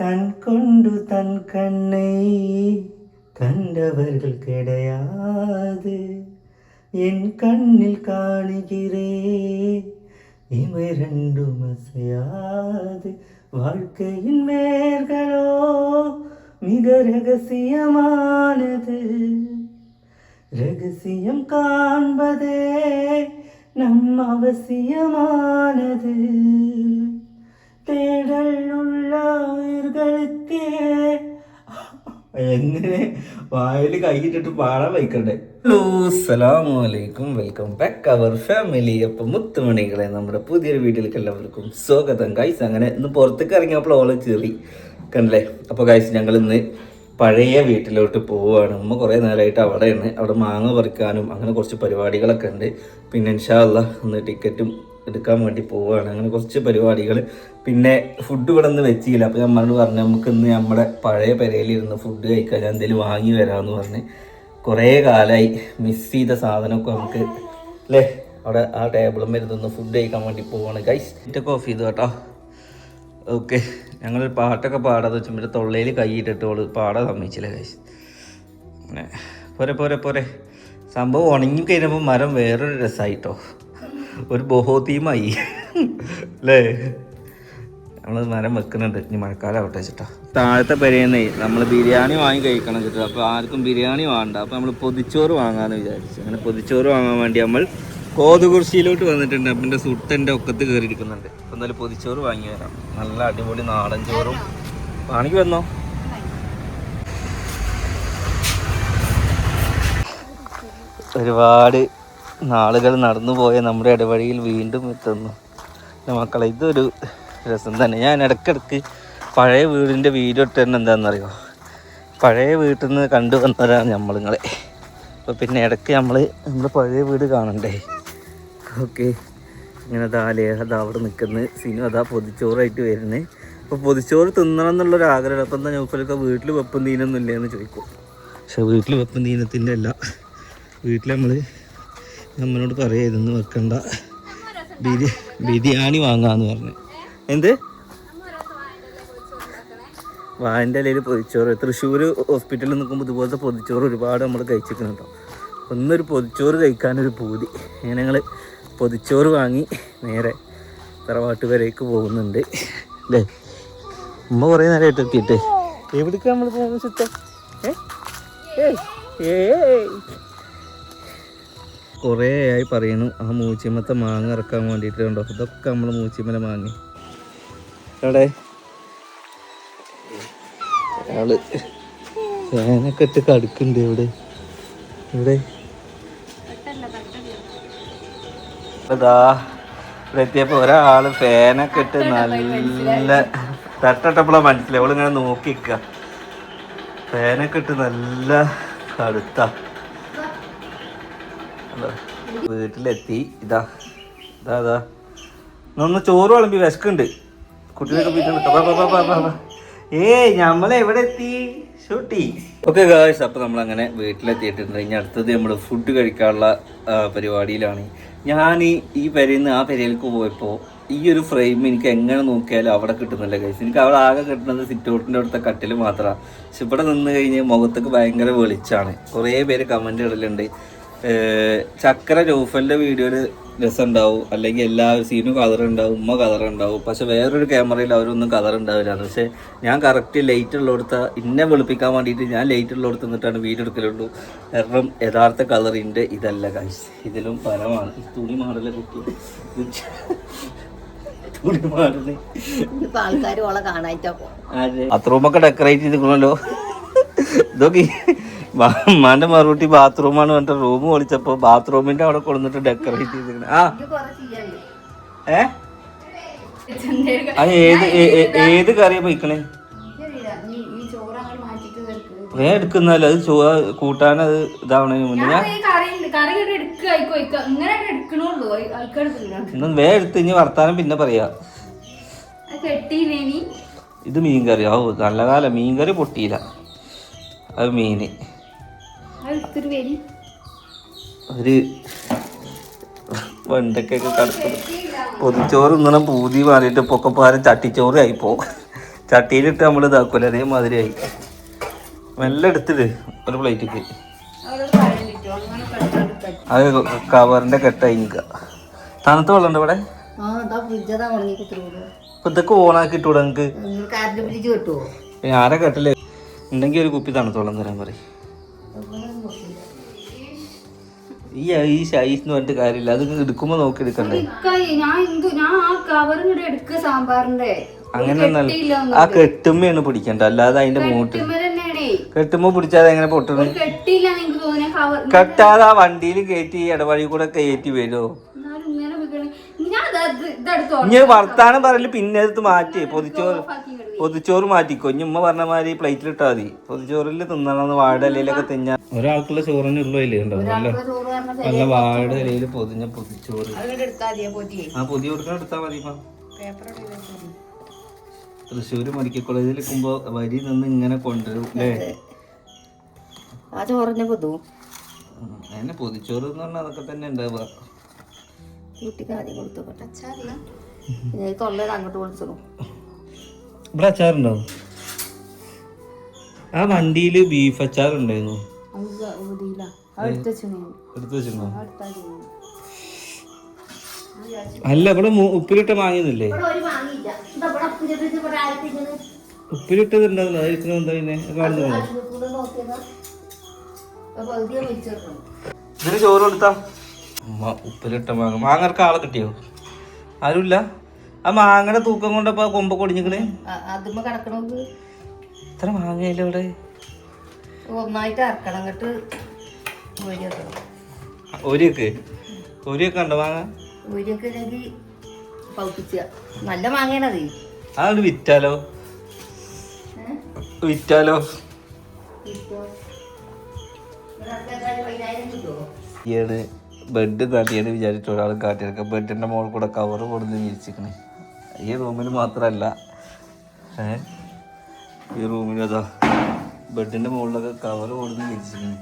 கண் கொண்டு தன் கண்ணை கண்டவர்கள் கிடையாது. என் கண்ணில் காணுகிறே இவை ரெண்டும் அசையாது. வாழ்க்கையின் மேர்களோ மிக ரகசியமானது. ரகசியம் காண்பதே நம் அவசியமானது. എങ്ങനെ? വായിൽ കൈയിട്ടിട്ട് പാടാൻ വയ്ക്കണ്ടേ? ഹലോ സലാമലൈക്കും വെൽക്കം ബാക്ക് അവർ ഫാമിലി. അപ്പം മുത്തുമണികളെ നമ്മുടെ പുതിയൊരു വീട്ടിലേക്ക് എല്ലാവർക്കും സ്വാഗതം. ഗൈസ് അങ്ങനെ ഇന്ന് പുറത്തേക്ക് ഇറങ്ങിയപ്പോൾ ഓളെ ചെറി. കണ്ടല്ലേ? അപ്പൊ ഗൈസ് ഞങ്ങൾ ഇന്ന് പഴയ വീട്ടിലോട്ട് പോവുകയാണ്. ഉമ്മ കുറെ നേരമായിട്ട് അവിടെയാണ്. അവിടെ മാങ്ങ പറിക്കാനും അങ്ങനെ കുറച്ച് പരിപാടികളൊക്കെ ഉണ്ട്. പിന്നെ ഇൻഷാല്ല ഒന്ന് ടിക്കറ്റും എടുക്കാൻ വേണ്ടി പോവുകയാണ് അങ്ങനെ കുറച്ച് പരിപാടികൾ. പിന്നെ ഫുഡ് ഇവിടെ നിന്ന് വെച്ചില്ല. അപ്പോൾ ഞാൻ പറഞ്ഞു നമുക്ക് ഇന്ന് നമ്മുടെ പഴയ പെരയിലിരുന്ന് ഫുഡ് കഴിക്കാൻ ഞാൻ എന്തെങ്കിലും വാങ്ങി വരാമെന്ന് പറഞ്ഞ് കുറേ കാലമായി മിസ് ചെയ്ത സാധനമൊക്കെ നമുക്ക് അല്ലേ അവിടെ ആ ടേബിളും വരുന്ന ഫുഡ് കഴിക്കാൻ വേണ്ടി പോവാണ്. ഗൈസ് ഇറ്റൊക്കെ ഓഫ് ചെയ്തു കേട്ടോ. ഓക്കെ ഞങ്ങൾ പാട്ടൊക്കെ പാടാതെ വെച്ചുമ്പോൾ തൊള്ളയിൽ കൈയിട്ടിട്ട് ഓൾ പാടാൻ സമ്മതിച്ചില്ല കൈസ് പോരെ പോരെ പോരെ. സംഭവം ഉണങ്ങി കഴിഞ്ഞപ്പോൾ മരം വേറൊരു രസമായിട്ടോ ഒരു ബഹോതീമായി അല്ലേ നമ്മൾ മരം വെക്കുന്നുണ്ട്. ഇനി മഴക്കാലം ആവട്ടെ വെച്ചിട്ടാ താഴത്തെ പെരയുന്നേ നമ്മൾ ബിരിയാണി വാങ്ങി കഴിക്കണം ചേട്ടാ. അപ്പോൾ ആർക്കും ബിരിയാണി വേണ്ട. അപ്പോൾ നമ്മൾ പൊതിച്ചോറ് വാങ്ങാമെന്ന് വിചാരിച്ചു. അങ്ങനെ പൊതിച്ചോറ് വാങ്ങാൻ വേണ്ടി നമ്മൾ കോതുകുർശിയിലോട്ട് വന്നിട്ടുണ്ട്. അപ്പം എന്റെ സുട്ടന്റെ ഒക്കത്ത് കയറിയിരിക്കുന്നുണ്ട് അപ്പം എന്തായാലും പൊതിച്ചോറ് വാങ്ങി വരാം. നല്ല അടിപൊളി നാടൻ ചോറും. വാണിക്ക് വന്നോ? ഒരുപാട് നാളുകൾ നടന്നു പോയ നമ്മുടെ ഇടവഴിയിൽ വീണ്ടും എത്തുന്നു. മക്കളെ ഇതൊരു രസം തന്നെ. ഞാൻ ഇടയ്ക്കിടയ്ക്ക് പഴയ വീടിന്റെ വീഡിയോ ഇട്ടുതന്നെ എന്താണെന്നറിയോ? പഴയ വീട്ടിൽ നിന്ന് കണ്ടു വന്നവരാണ് നമ്മളിങ്ങളെ അപ്പോൾ പിന്നെ ഇടയ്ക്ക് നമ്മൾ നമ്മുടെ പഴയ വീട് കാണണ്ടേ? ഓക്കെ. ഇങ്ങനെ അതാ ലേഹ അതാ അവിടെ നിൽക്കുന്ന. സിനിമ അതാ പൊതിച്ചോറായിട്ട് വരുന്നത് അപ്പോൾ പൊതിച്ചോറ് തിന്നണം എന്നുള്ളൊരു ആഗ്രഹം. അപ്പം എന്താ ഞങ്ങൾക്കൊക്കെ വീട്ടിൽ വെപ്പം തീനൊന്നും ഇല്ലയെന്ന് ചോദിക്കും. പക്ഷെ വീട്ടിൽ വെപ്പം തീനത്തിന്റെ അല്ല. വീട്ടിൽ നമ്മൾ നമ്മളോട് പറയാ ഇതൊന്നും വെക്കണ്ട. ബിരി ബിരിയാണി വാങ്ങാന്ന് പറഞ്ഞു. എന്ത്? വാന്റെ ഇലയിൽ പൊതിച്ചോറ്. തൃശ്ശൂർ ഹോസ്പിറ്റലിൽ നിൽക്കുമ്പോൾ ഇതുപോലത്തെ പൊതിച്ചോറ് ഒരുപാട് നമ്മൾ കഴിച്ചിരിക്കുന്നുണ്ടോ. ഒന്നൊരു പൊതിച്ചോറ് കഴിക്കാനൊരു പൂതി. അങ്ങനെ ഞങ്ങൾ പൊതിച്ചോറ് വാങ്ങി നേരെ തറവാട്ട് വരേക്ക് പോകുന്നുണ്ട്. അല്ലേ ഉമ്മ കുറേ നേരമായിട്ട് എത്തിയിട്ട് എവിടേക്കാണ് നമ്മൾ പോകുന്നത് ചിത്ത കുറേ ആയി പറയുന്നു ആ മൂച്ചിമത്തെ മാങ്ങ ഇറക്കാൻ വേണ്ടിയിട്ട് കണ്ടോ? ഇതൊക്കെ നമ്മൾ മൂച്ചിമല മാങ്ങി. അവിടെ ഒരാൾ ഫാനൊക്കെ ഇട്ട് ഇവിടെ. ഇവിടെ ഇതാ ഇവിടെ എത്തിയപ്പോ ഒരാൾ ഫാനൊക്കെ ഇട്ട് നല്ല തട്ടട്ടപ്പോഴാ മനസ്സിലായി അവളിങ്ങനെ നോക്കി നിക്ക ഫാനൊക്കെ ഇട്ട് നല്ല കടുത്ത. വീട്ടിലെത്തി. ഇതാ ഇതാ ഇതാ. ഒന്ന് ചോറ് വിളമ്പി വിശക്കുണ്ട്. കുട്ടികളൊക്കെ പോയിട്ട് ഏയ് നമ്മൾ എവിടെ എത്തി? ഷൂട്ടി. ഓക്കെ ഗായ്സ് അപ്പോൾ നമ്മൾ അങ്ങനെ വീട്ടിലെത്തിയിട്ടുണ്ട്. ഇനി അടുത്തത് നമ്മൾ ഫുഡ് കഴിക്കാനുള്ള പരിപാടിയിലാണ്. ഞാൻ ഈ- പെരയിൽ നിന്ന് ആ പെരയിലേക്ക് പോയപ്പോൾ ഈ ഒരു ഫ്രെയിം എനിക്ക് എങ്ങനെ നോക്കിയാലും അവിടെ കിട്ടുന്നില്ല ഗൈസ് എനിക്ക് അവിടെ ആകെ കിട്ടുന്നത് സിറ്റൗട്ടിന്റെ അടുത്ത കട്ടിൽ മാത്രമാണ് പക്ഷെ ഇവിടെ നിന്ന് കഴിഞ്ഞ് മുഖത്തൊക്കെ ഭയങ്കര വെളിച്ചാണ്. കുറേ പേര് കമന്റ് ഇടലുണ്ട്. ഏഹ് ജോഫലിന്റെ വീഡിയോയിൽ രസമുണ്ടാവും. അല്ലെങ്കിൽ എല്ലാ സീനും കതറുണ്ടാവും. ഉമ്മ കതറുണ്ടാവും. പക്ഷെ വേറൊരു ക്യാമറയിൽ അവരൊന്നും കതറുണ്ടാവില്ല. പക്ഷെ ഞാൻ കറക്റ്റ് ലൈറ്റ് ഉള്ളിടത്ത ഇന്നെ വെളുപ്പിക്കാൻ വേണ്ടിയിട്ട് ഞാൻ ലൈറ്റ് ഉള്ളിടത്ത് നിന്നിട്ടാണ് വീഡിയോ എടുക്കലുള്ളൂ. കാരണം യഥാർത്ഥ കളറിന്റെ ഇതല്ല കാശ് ഇതിലും പരമാണ്. തുണി മാറല കുട്ടി. ബാത്റൂമൊക്കെ ഡെക്കറേറ്റ് ചെയ്തിരിക്കണല്ലോ. ഇതൊക്കെ ഉമ്മാന്റെ മറുപടി ബാത്റൂമാണ് എന്റെ റൂം വിളിച്ചപ്പോ ബാത്റൂമിന്റെ അവിടെ കൊണ്ടുവന്നിട്ട് ഡെക്കറേറ്റ് ചെയ്തിരുന്നു ആ. ഏ? അത് ഏത് ഏത് കറിയാ പോയിക്കണേ വേ എടുക്കുന്നല്ലോ അത് ചോ കൂട്ടാൻ അത് ഇതാവണതിന് മുന്നേ. ഞാൻ ഇന്ന് വേ എടുത്ത് ഇനി വർത്താനം പിന്നെ പറയാ. ഇത് മീൻകറി. ഓ നല്ല കാലം. മീൻകറി പൊട്ടിയില്ല. അത് മീന്. ഒരു വെണ്ടക്കൊക്കെ പൊതിച്ചോറ് ഇങ്ങനെ പൂതി മാറിയിട്ട് പൊക്കപ്പാരം ചട്ടിച്ചോറ് പോ. ചട്ടിയിലിട്ട് നമ്മൾ ഇതാക്കൂല അതേമാതിരി ആയി. മെല്ലെ എടുത്തിട്ട് ഒരു പ്ലേറ്റിക്ക്. അത് കവറിന്റെ കെട്ടായി നിൽക്കുക തണുത്ത വെള്ളം ഉണ്ട് ഇവിടെ? ഇപ്പൊ ഇതൊക്കെ ഓണാക്കി ഇട്ടൂടെ ഫ്രിഡ്ജ് ആരെ കെട്ടല്ലേ ഉണ്ടെങ്കിൽ ഒരു കുപ്പി തണുത്ത വെള്ളം തരാൻ പറയും. ഈ ഐസ് ഐസ് എന്ന് പറഞ്ഞിട്ട് കാര്യമില്ല. അത് എടുക്കുമ്പോ നോക്കി എടുക്കണ്ടേ? ഞാൻ എന്തു ഞാൻ ആ കവർ ഇങ്ങോട്ട് എടുക്ക സാമ്പാറിന്റെ. അങ്ങനെ ആ കെട്ടുമ്മയാണ് പിടിക്കണ്ട? അല്ലാതെ അതിന്റെ മൂട്ട്. കെട്ടുമ്പോ പിടിച്ചാൽ എങ്ങനെ പൊട്ടണം? കെട്ടാതെ ആ വണ്ടിയിൽ കയറ്റി ഇടവഴി കൂടെ കയറ്റി വരുമോ ഇനി വർത്താനം പറയൽ പിന്നെ എടുത്ത് മാറ്റി പൊതിച്ചോറ് പൊതിച്ചോറ് മാറ്റിക്കോ ഇനി ഉമ്മ പറഞ്ഞ മാതിരി പ്ലേറ്റിൽ ഇട്ടാ മതി. പൊതിച്ചോറിൽ തിന്നണമെന്ന് വാഴ ഇലയിലൊക്കെ തിന്നാൻ ഒരാൾക്കുള്ള ചോറിന് ഉള്ളൂ ഇല്ലേ ഉണ്ടോ നല്ല നല്ല വാഴ ഇലയിൽ പൊതിഞ്ഞ പൊതിച്ചോറ്. ആ പൊതി കൊടുക്കാൻ എടുത്താ മതി തൃശ്ശൂര് മെഡിക്കൽ കോളേജിൽ നിൽക്കുമ്പോ വരി നിന്ന് ഇങ്ങനെ കൊണ്ടുവരും അല്ലേ? ആ ചോറിനെ പൊതു. അതിനെ പൊതിച്ചോറ് എന്ന് പറഞ്ഞാൽ അതൊക്കെ തന്നെ ഉണ്ടാവുക. കുട്ടിക്ക് ആദ്യം കൊടുത്തോട്ടെ തൊള്ളയിൽ അങ്ങോട്ട് വിളിച്ചു ഇവിടെ അച്ചാറുണ്ടോ? ആ വണ്ടിയിൽ ബീഫ് അച്ചാർ ഉണ്ടായിരുന്നു എടുത്തു വെച്ചിരുന്നോ. അല്ല ഇവിടെ ഉപ്പിലിട്ട് വാങ്ങിയതല്ലേ? ഒരു വാങ്ങിയില്ല. എന്താ ഇവിടെ അപ്പുചെട്ട് ഇവിടെ ആർത്തിങ്ങനെ ഉപ്പിലിട്ടത് ഉണ്ടാവില്ല അതായിരിക്കണം എന്താ പിന്നെ? കാണുന്നു ഇതിന് ചോറ് കൊടുത്താ? ഉപ്പിലിട്ട മാങ്ങ. മാങ്ങർക്ക് ആളെ കിട്ടിയോ? ആരുമില്ല? ആ മാങ്ങയുടെ തൂക്കം കൊണ്ടപ്പോ കൊമ്പ കൊടിഞ്ഞിക്കണേ? അതുമ്പോ കിടക്കണോക്ക്? ഇത്ര മാങ്ങയില്ല ഇവിടെ ഒന്നായിട്ട് ഒരിയൊക്കെ ഒരിയൊക്കെ ഉണ്ടോ മാങ്ങ? പൗപ്പിച്ച. നല്ല മാങ്ങയാണത് അതാണ് വിറ്റാലോ? വിറ്റാലോ? ബെഡ് തട്ടിയാണ് വിചാരിച്ചു ഒരാൾ കാട്ടിയെടുക്കുക ബെഡിന്റെ മോൾ കൂടെ കവർ കൊടുത്ത് വിരിച്ചിക്കണേ. ഈ റൂമിൽ മാത്രമല്ല ഏ? ഈ റൂമിൽ അതാ ബെഡിന്റെ മുകളിലൊക്കെ കവർ കൊടുത്ത് വിരിച്ചിരുന്നു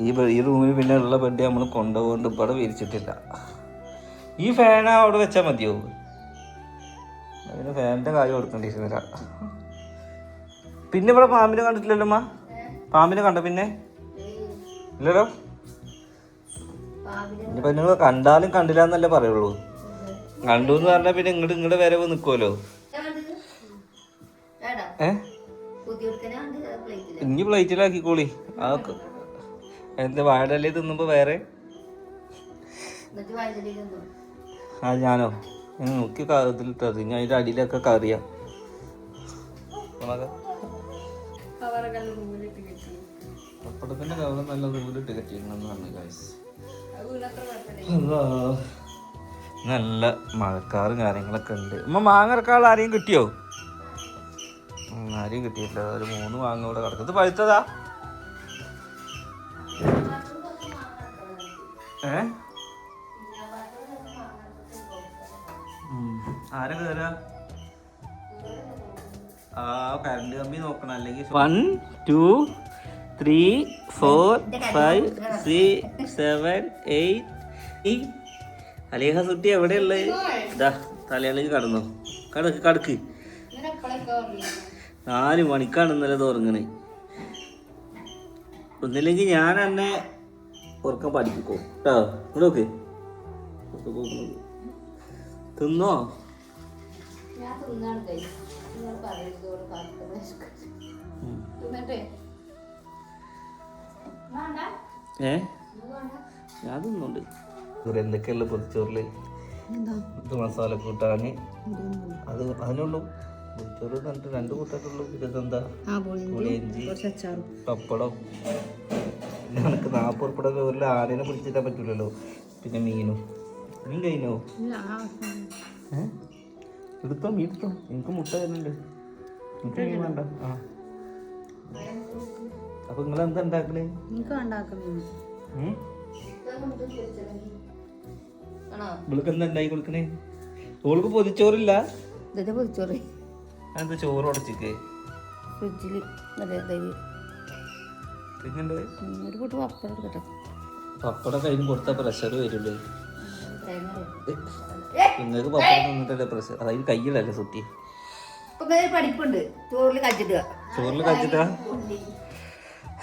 ഈ ഈ റൂമിൽ പിന്നെ ഉള്ള ബെഡ് നമ്മൾ കൊണ്ടുപോകൊണ്ട് ഇവിടെ വിരിച്ചിട്ടില്ല. ഈ ഫാൻ അവിടെ വെച്ചാൽ മതിയോ? അതിന് ഫാനിന്റെ കാര്യം കൊടുക്കണ്ടിരിക്കുന്നില്ല പിന്നെ ഇവിടെ പാമ്പിനെ കണ്ടിട്ടില്ലല്ലോ അമ്മ പാമ്പിനെ കണ്ട പിന്നെ? ഇല്ലല്ലോ? പിന്നെ നിങ്ങൾ കണ്ടാലും കണ്ടില്ല എന്നല്ലേ പറയുള്ളൂ. കണ്ടു എന്ന് പറഞ്ഞാൽ പിന്നെ ഇങ്ങോട്ട് ഇങ്ങോട്ട് വരവ് നിൽക്കുമല്ലോ ഏ? ഇനി പ്ലേറ്റിലാക്കിക്കോളി. അതൊക്കെ. എന്താ വാഴലല്ലേ തിന്നുമ്പോ വേറെ? ആ ഞാനോ? നോക്കി ഇതിലിട്ടത്. ഇനി അതിന്റെ അടിയിലൊക്കെ കറിയാ. അപ്പടത്തിന്റെ കവറ നല്ല ദൂരിട്ട് കെട്ടിയിരുന്നു പറഞ്ഞു ഗൈസ് നല്ല മഴക്കാറും കാര്യങ്ങളൊക്കെ ഉണ്ട്. അമ്മ മാങ്ങ ആരെയും കിട്ടിയോ? ആരെയും കിട്ടിയിട്ടില്ല. ഒരു മൂന്ന് മാങ്ങ ഇവിടെ കിടക്കും. ഇത് പഴുത്തതാ? ഏ. ആരാ കേറാ? ആ കറണ്ട് കമ്പി നോക്കണം. അല്ലെങ്കിൽ one two three four five six seven eight അലേഹ സുട്ടി എവിടെയുള്ളത് ഇതാ. തലയാളിക്ക് കടന്നോ. കടക്ക് കടക്ക്. നാല് മണിക്കാണ് ഇന്നലെ തുറങ്ങണേ ഒന്നില്ലെങ്കിൽ ഞാൻ എന്നെ ഉറക്കം പഠിപ്പിക്കോ. കേട്ടോ നോക്ക്. തിന്നോ? ഏ? ഞാൻ തിന്നുണ്ട്. ഇവിടെ എന്തൊക്കെയുള്ള പൊതിച്ചോറിൽ ഇത് മസാല കൂട്ടാന്. അത് അതിനുള്ളൂ. പൊതിച്ചോറ് കണ്ടിട്ട് രണ്ട് കൂട്ടാനുള്ളൂ ഇതെന്താ? പുളിയഞ്ചി പപ്പടം. പിന്നെ എനിക്ക് നാൽപ്പത് ഉറുപ്പിടെ ഒരു ആനേനെ പിടിച്ചിട്ടാൻ പറ്റൂലല്ലോ. പിന്നെ മീനും. മീൻ കഴിഞ്ഞോ ഏ? എടുത്തോ മീൻ എടുത്തോ. എനിക്ക് മുട്ട തരുന്നുണ്ട്. എനിക്ക് മീൻ വേണ്ട. ആ. അപ്പൊ നിങ്ങൾ എന്താ ഉണ്ടാക്കണേ ഇവൾക്ക് എന്താ ഉണ്ടായി കൊടുക്കണേ? ഓൾക്ക് പൊതിച്ചോറില്ല. പൊതിച്ചോറ്? എന്താ ചോറ് ഉടച്ചിക്ക്? ഫ്രിഡ്ജിൽ നല്ല ഇതായി. ഒരു കൂട്ട് പപ്പടം എടുക്കട്ടെ. പപ്പടം കയ്യിൽ കൊടുത്താൽ പ്രഷർ വരുള്ളൂ. നിങ്ങൾക്ക് പപ്പടം തന്നിട്ടല്ലേ പ്രഷർ അതായത് കയ്യിലല്ലേ പഠിപ്പുണ്ട്. ചോറിൽ കച്ചിട്ടുക ചോറിൽ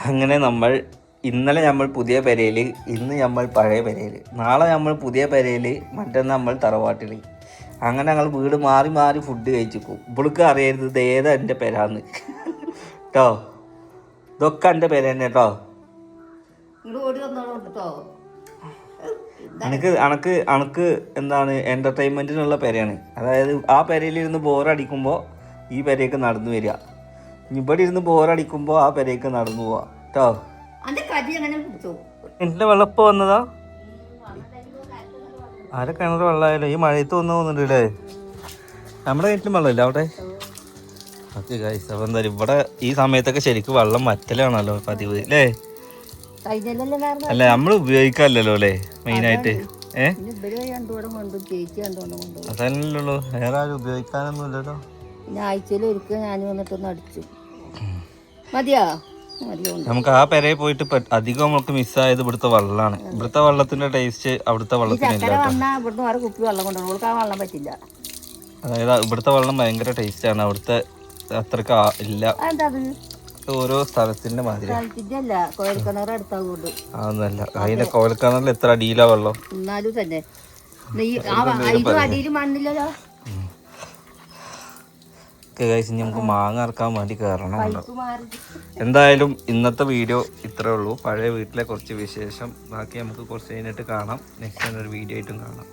അങ്ങനെ നമ്മൾ ഇന്നലെ നമ്മൾ പുതിയ പെരയിൽ ഇന്ന് നമ്മൾ പഴയ പെരയിൽ നാളെ നമ്മൾ പുതിയ പെരയിൽ മറ്റന്ന് നമ്മൾ തറവാട്ടിൽ അങ്ങനെ ഞങ്ങൾ വീട് മാറി മാറി ഫുഡ് കഴിച്ചിക്കും. ഇവൾക്ക് അറിയരുത് ഇത് ഏതാ എന്റെ പെരാന്ന്. കേട്ടോ ഇതൊക്കെ എന്റെ പെര തന്നെ കേട്ടോ അനക്ക് അനക്ക് അനക്ക് എന്താണ് എന്റർടൈൻമെന്റിനുള്ള പെരയാണ്. അതായത് ആ പെരയിലിരുന്ന് ബോറടിക്കുമ്പോൾ ഈ പെരയ്ക്ക് നടന്നു വരിക. ഇവിടെ ഇരുന്ന് ബോറടിക്കുമ്പോൾ ആ പെരയ്ക്ക് നടന്നു പോവാം. കേട്ടോ പിടിച്ചു എന്റെ വെള്ളം ഇപ്പൊ വന്നതാ? ആരെ കിണർ വെള്ളമായാലോ ഈ മഴയത്ത് വന്നു പോകുന്നുണ്ട് അല്ലേ നമ്മുടെ വീട്ടിലും വെള്ളമില്ല അവിടെ. ഓക്കെ ഗൈസ് അപ്പം എന്തായാലും ഇവിടെ ഈ സമയത്തൊക്കെ ശരിക്കും വെള്ളം മറ്റലാണല്ലോ പതിവ് അല്ലേ? അല്ല നമ്മൾ ഉപയോഗിക്കാല്ലോ അല്ലേ? മെയിനായിട്ട് ഏ? പിന്നെ ഇവർ രണ്ടുകൂടെ കൊണ്ടും ചേച്ചി രണ്ടുകൂടെ കൊണ്ടും അതല്ലല്ലോ വേറെ ആരും ഉപയോഗിക്കാനൊന്നും ഇല്ലല്ലോ പിന്നെ ആഴ്ചയിൽ ഒരിക്കൽ ഞാൻ വന്നിട്ടൊന്ന് അടിച്ചു. മതിയോ? നമുക്ക് ആ പെരയിൽ പോയിട്ട് അധികം നമുക്ക് മിസ്സായത് ഇവിടുത്തെ വെള്ളമാണ് ഇവിടുത്തെ വെള്ളത്തിന്റെ ടേസ്റ്റ് അവിടുത്തെ വെള്ളത്തിനില്ല അതായത് ഇവിടുത്തെ വെള്ളം ഭയങ്കര ടേസ്റ്റ് ആണ്. അവിടുത്തെ അത്രയ്ക്ക് ഇല്ല. ഓരോ സ്ഥലത്തിന്റെ മാതിരി. അതൊന്നല്ല. അതിന്റെ കോലക്കിണറിൽ എത്ര അടിയിലാ വെള്ളം? എന്നാലും തന്നെ. അടിയിൽ മണ്ണില്ലല്ലോ. കഴിച്ച് നമുക്ക് മാങ്ങ ഇറക്കാൻ വേണ്ടി കയറണം കേട്ടോ. പൈപ്പ് മാറി എന്തായാലും ഇന്നത്തെ വീഡിയോ ഇത്രേ ഉള്ളൂ. പഴയ വീട്ടിലെ കുറച്ച് വിശേഷം. ബാക്കി നമുക്ക് കുറച്ച് കഴിഞ്ഞിട്ട് കാണാം. നെക്സ്റ്റ് ഒരു വീഡിയോ ആയിട്ടും കാണാം.